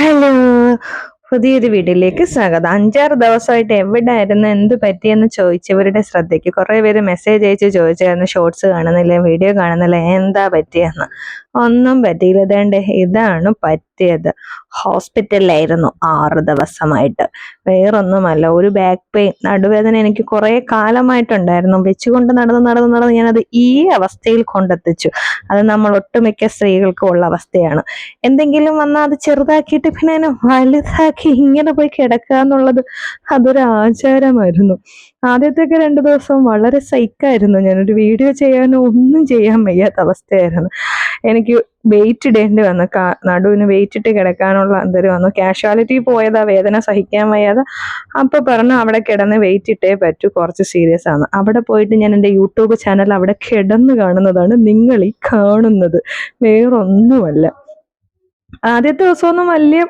Hello പുതിയൊരു വീഡിയോയിലേക്ക് സ്വാഗതം. അഞ്ചാറ് ദിവസമായിട്ട് എവിടെ ആയിരുന്നു എന്ത് പറ്റിയെന്ന് ചോദിച്ചവരുടെ ശ്രദ്ധയ്ക്ക് കുറേ പേര് മെസ്സേജ് അയച്ച് ചോദിച്ചായിരുന്നു ഷോർട്സ് കാണുന്നില്ല വീഡിയോ കാണുന്നില്ല എന്താ പറ്റിയെന്ന്. ഒന്നും പറ്റിയില്ല ഇതേണ്ട ഇതാണ് പറ്റിയത്. ഹോസ്പിറ്റലിലായിരുന്നു ആറ് ദിവസമായിട്ട്. വേറൊന്നുമല്ല ഒരു ബാക്ക് പെയിൻ നടുവേദന എനിക്ക് കുറേ കാലമായിട്ടുണ്ടായിരുന്നു. വെച്ചുകൊണ്ട് നടന്ന് നടന്ന് നടന്ന് ഞാനത് ഈ അവസ്ഥയിൽ കൊണ്ടെത്തിച്ചു. അത് നമ്മൾ ഒട്ടുമിക്ക സ്ത്രീകൾക്കും ഉള്ള അവസ്ഥയാണ്. എന്തെങ്കിലും വന്നാൽ അത് ചെറുതാക്കിയിട്ട് പിന്നെ അതിനെ വലുതാക്കി ഇങ്ങനെ പോയി കിടക്കുക എന്നുള്ളത് അതൊരു ആചാരമായിരുന്നു. ആദ്യത്തെയൊക്കെ രണ്ടു ദിവസം വളരെ സൈക്കായിരുന്നു ഞാനൊരു വീഡിയോ ചെയ്യാനോ ഒന്നും ചെയ്യാൻ വയ്യാത്ത അവസ്ഥയായിരുന്നു. എനിക്ക് വെയിറ്റ് ഇടേണ്ടി വന്നു. നടുവിന് വെയിറ്റ് ഇട്ട് കിടക്കാനുള്ള എന്തൊരു വന്നു. കാഷ്വാലിറ്റി പോയതാ വേദന സഹിക്കാൻ വയ്യാതെ. അപ്പൊ പറഞ്ഞു അവിടെ കിടന്ന് വെയിറ്റ് ഇട്ടേ പറ്റൂ. കുറച്ച് സീരിയസ് ആണ്. അവിടെ പോയിട്ട് ഞാൻ എന്റെ യൂട്യൂബ് ചാനൽ അവിടെ കിടന്ന് കാണുന്നതാണ് നിങ്ങൾ ഈ കാണുന്നത്. വേറൊന്നുമല്ല. ആദ്യത്തെ ദിവസമൊന്നും വലിയ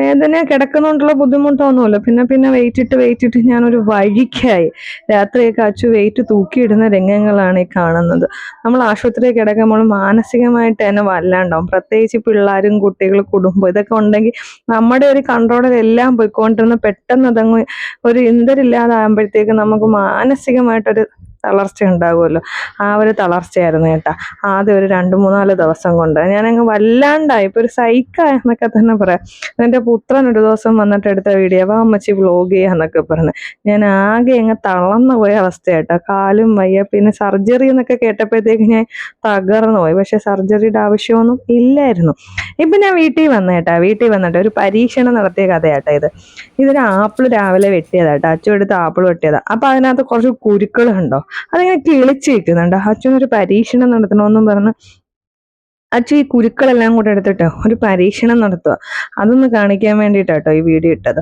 വേദന കിടക്കുന്നോണ്ടുള്ള ബുദ്ധിമുട്ടൊന്നുമില്ല. പിന്നെ പിന്നെ വെയിറ്റ് ഇട്ട് വെയിറ്റ് ഇട്ട് ഞാനൊരു വഴിക്കായി രാത്രിയൊക്കെ അച്ചു വെയിറ്റ് തൂക്കിയിടുന്ന രംഗങ്ങളാണ് ഈ കാണുന്നത്. നമ്മൾ ആശുപത്രിയിൽ കിടക്കുമ്പോൾ മാനസികമായിട്ട് തന്നെ വല്ലാണ്ടാവും. പ്രത്യേകിച്ച് പിള്ളേരും കുട്ടികളും കുടുംബം ഇതൊക്കെ ഉണ്ടെങ്കിൽ നമ്മുടെ ഒരു കൺട്രോളിൽ എല്ലാം പോയിക്കൊണ്ടിരുന്ന പെട്ടെന്ന് അതങ്ങ് ഒരു ഇന്തരില്ലാതാകുമ്പോഴത്തേക്ക് നമുക്ക് മാനസികമായിട്ടൊരു തളർച്ച ഉണ്ടാകുമല്ലോ ആ ഒരു തളർച്ചയായിരുന്നു കേട്ടാ. ആദ്യം ഒരു രണ്ട് മൂന്നാൽ ദിവസം കൊണ്ട് ഞാനങ്ങ് വല്ലാണ്ടായി. ഇപ്പൊ ഒരു സൈക്ക എന്നൊക്കെ തന്നെ പറയാം. എന്റെ പുത്രൻ ഒരു ദിവസം വന്നിട്ട് എടുത്ത വീഡിയോ അപ്പൊ അമ്മച്ചി വ്ലോഗ് ചെയ്യാന്നൊക്കെ പറഞ്ഞു. ഞാൻ ആകെ അങ്ങ് തളർന്നു പോയ അവസ്ഥയായിട്ടോ കാലും വയ്യ പിന്നെ സർജറി എന്നൊക്കെ കേട്ടപ്പോഴത്തേക്ക് ഞാൻ തകർന്നു പോയി. പക്ഷെ സർജറിയുടെ ആവശ്യമൊന്നും ഇല്ലായിരുന്നു. ഇപ്പൊ ഞാൻ വീട്ടിൽ വന്നേട്ടാ വീട്ടിൽ വന്നിട്ട് ഒരു പരീക്ഷണം നടത്തിയ കഥയാട്ടാ ഇത്. ഇതൊരു ആപ്പിൾ രാവിലെ വെട്ടിയതാട്ടോ അച്ചു എടുത്ത് ആപ്പിൾ വെട്ടിയതാ. അപ്പൊ അതിനകത്ത് കുറച്ച് കുരുക്കളുണ്ടോ? അതിങ്ങനെ കിളിച്ച് നിൽക്കുന്നുണ്ട്. അച്ഛനൊരു പരീക്ഷണം നടത്തണമെന്നും പറഞ്ഞ് അച്ഛൻ ഈ കുരുക്കളെല്ലാം കൂടെ എടുത്തിട്ട് ഒരു പരീക്ഷണം നടത്തുക അതൊന്ന് കാണിക്കാൻ വേണ്ടിയിട്ടാട്ടോ ഈ വീഡിയോ ഇട്ടത്.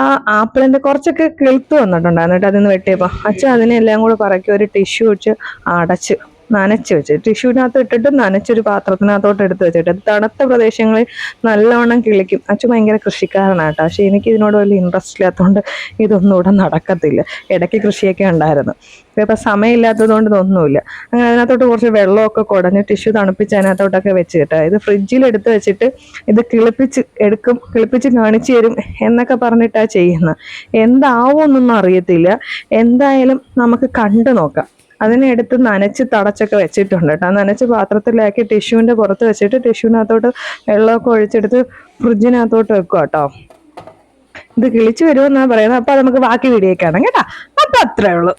ആ ആപ്പിളിന്റെ കുറച്ചൊക്കെ കിളുത്ത് വന്നിട്ടുണ്ടായിരുന്നു കേട്ടോ. അതിന്ന് വെട്ടിയപ്പോൾ അച്ഛൻ അതിനെല്ലാം കൂടെ പറക്കി ഒരു ടിഷ്യൂ വെച്ച് അടച്ച് നനച്ച് വെച്ച് ടിഷ്യൂവിനകത്ത് ഇട്ടിട്ട് നനച്ചൊരു പാത്രത്തിനകത്തോട്ട് എടുത്ത് വെച്ചിട്ട് തണുത്ത പ്രദേശങ്ങളിൽ നല്ലവണ്ണം കിളിക്കും. അച്ഛൻ ഭയങ്കര കൃഷിക്കാരനാട്ടോ. പക്ഷേ എനിക്ക് ഇതിനോട് വലിയ ഇൻട്രസ്റ്റ് ഇല്ലാത്തതുകൊണ്ട് ഇതൊന്നും ഇവിടെ നടക്കത്തില്ല. ഇടയ്ക്ക് കൃഷിയൊക്കെ ഉണ്ടായിരുന്നു. ഇപ്പം സമയമില്ലാത്തതുകൊണ്ട് ഇതൊന്നുമില്ല. അങ്ങനെ അതിനകത്തോട്ട് കുറച്ച് വെള്ളമൊക്കെ കുടഞ്ഞ് ടിഷ്യൂ തണുപ്പിച്ച് അതിനകത്തോട്ടൊക്കെ വെച്ച് കേട്ടോ. ഇത് ഫ്രിഡ്ജിൽ എടുത്ത് വെച്ചിട്ട് ഇത് കിളിപ്പിച്ച് എടുക്കും കിളിപ്പിച്ച് കാണിച്ചു തരും എന്നൊക്കെ പറഞ്ഞിട്ടാണ് ചെയ്യുന്നത്. എന്താവുമെന്നൊന്നും അറിയത്തില്ല. എന്തായാലും നമുക്ക് കണ്ടു നോക്കാം അതിനെ എടുത്ത് നനച്ച് തടച്ചൊക്കെ വെച്ചിട്ടുണ്ട് കേട്ടോ. നനച്ച് പാത്രത്തിലാക്കി ടിഷ്യൂവിന്റെ പുറത്ത് വെച്ചിട്ട് ടിഷ്യൂവിനകത്തോട്ട് വെള്ളമൊക്കെ ഒഴിച്ചെടുത്ത് ഫ്രിഡ്ജിനകത്തോട്ട് വെക്കുക കേട്ടോ. ഇത് കിളിച്ചു വരുമെന്നാണ് പറയുന്നത്. അപ്പം നമുക്ക് ബാക്കി വീഡിയോ കാണാം കേട്ടോ. അപ്പം അത്രേ ഉള്ളൂ.